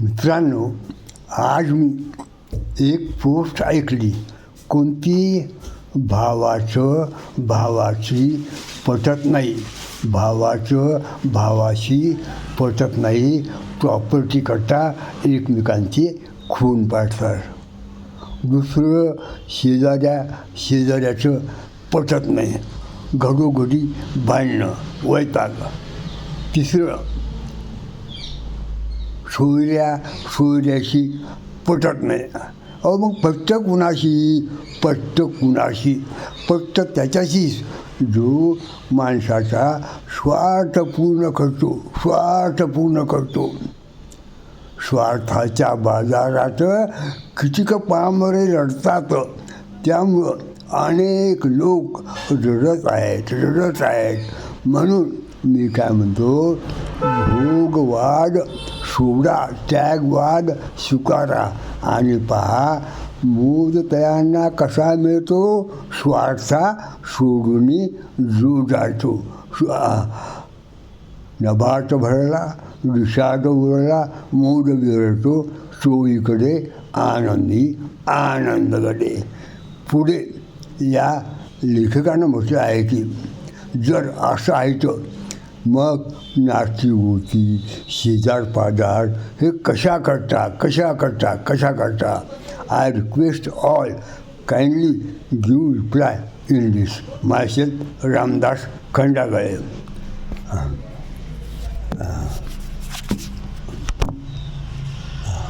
मित्रांनो आज मी एक पोस्ट ऐकली. कोणती भावाचं भावाची पटत नाही. भावाचं भावाशी पटत नाही. प्रॉपर्टीकरता एकमेकांची खून पाडतात. दुसरं शेजाऱ्या शेजाऱ्याचं पटत नाही. घडोघडी भांडणं वैताग. तिसरं सोयऱ्या सोयऱ्याशी पटत नाही. अहो मग फक्त कुणाशी? पट्ट कुणाशी? फक्त त्याच्याशीच जो माणसाचा स्वार्थ पूर्ण करतो स्वार्थ पूर्ण करतो. स्वार्थाच्या बाजारात कितीक पामरे रडतात त्यामुळं अनेक लोक रडत आहेत रडत आहेत. म्हणून मी काय म्हणतो भोगवाद सोडा त्यागवाद स्वीकारा आणि पहा मोद तयांना कसा मिळतो? स्वार्था सोडून जो जातो. स्वा- भरला विषाद उरला मोद विरतो चोवीकडे आनंदी आनंदकडे पुढे या लेखकानं म्हटलं आहे की जर असं आहे तर मग नातीभोवती शेजार पाजार हे कशा करता कशा करता कशा करता? I request all kindly give reply in this myself Ramdas Khandagale.